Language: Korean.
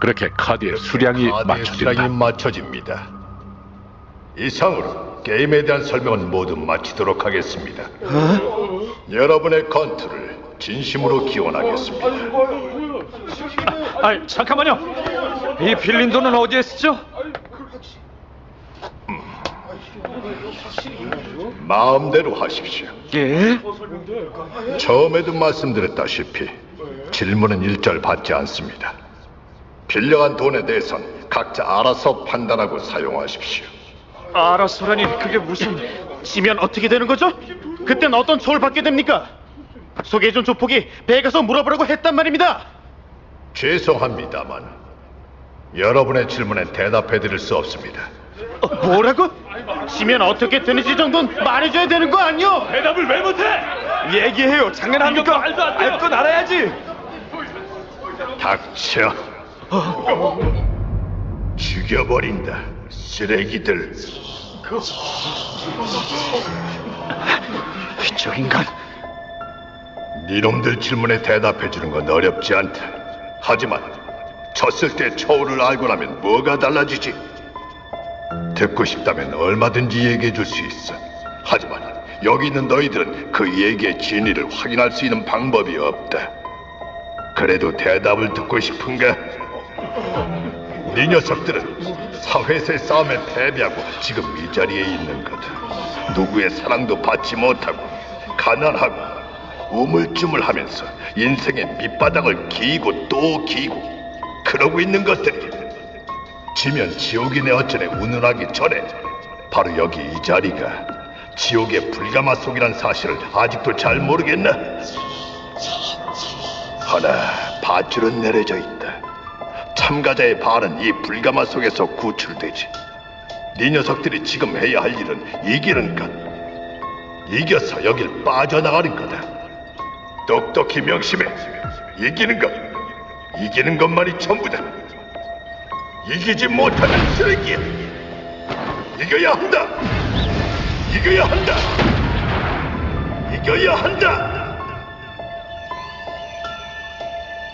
그렇게 카드의 수량이 카드의 맞춰진다. 수량이 맞춰집니다. 이상으로 게임에 대한 설명은 모두 마치도록 하겠습니다. 여러분의 건투를 진심으로 기원하겠습니다. 아, 잠깐만요. 이 빌린 돈은 어디에 쓰죠? 마음대로 하십시오. 예? 처음에도 말씀드렸다시피 질문은 일절 받지 않습니다. 빌려간 돈에 대해선 각자 알아서 판단하고 사용하십시오. 알아서라니 그게 무슨 지면 어떻게 되는 거죠? 그땐 어떤 처우를 받게 됩니까? 소개해준 조폭이 배에 가서 물어보라고 했단 말입니다. 죄송합니다만 여러분의 질문에 대답해드릴 수 없습니다. 어, 뭐라고? 지면 어떻게 되는지 정도는 말해줘야 되는 거 아니요? 대답을 왜 못해? 얘기해요. 장난합니까? 알건 알아야지. 닥쳐. 죽여버린다. 쓰레기들. 저 인간. 니놈들 질문에 대답해 주는 건 어렵지 않다. 하지만 졌을 때 처우를 알고 나면 뭐가 달라지지? 듣고 싶다면 얼마든지 얘기해 줄 수 있어. 하지만 여기 있는 너희들은 그 얘기의 진위를 확인할 수 있는 방법이 없다. 그래도 대답을 듣고 싶은가? 네 녀석들은 사회에서의 싸움에 패배하고 지금 이 자리에 있는 거다. 누구의 사랑도 받지 못하고 가난하고 우물쭈물하면서 인생의 밑바닥을 기고 또 기고 그러고 있는 것들이 지면 지옥이네 어쩌네 운운하기 전에 바로 여기 이 자리가 지옥의 불가마 속이란 사실을 아직도 잘 모르겠나? 하나 밧줄은 내려져 있다. 참가자의 발은 이 불가마 속에서 구출되지. 네 녀석들이 지금 해야 할 일은 이기는 것. 이겨서 여길 빠져나가는 거다. 똑똑히 명심해. 이기는 것. 이기는 것만이 전부다. 이기지 못하는 쓰레기야. 이겨야 한다. 이겨야 한다. 이겨야 한다.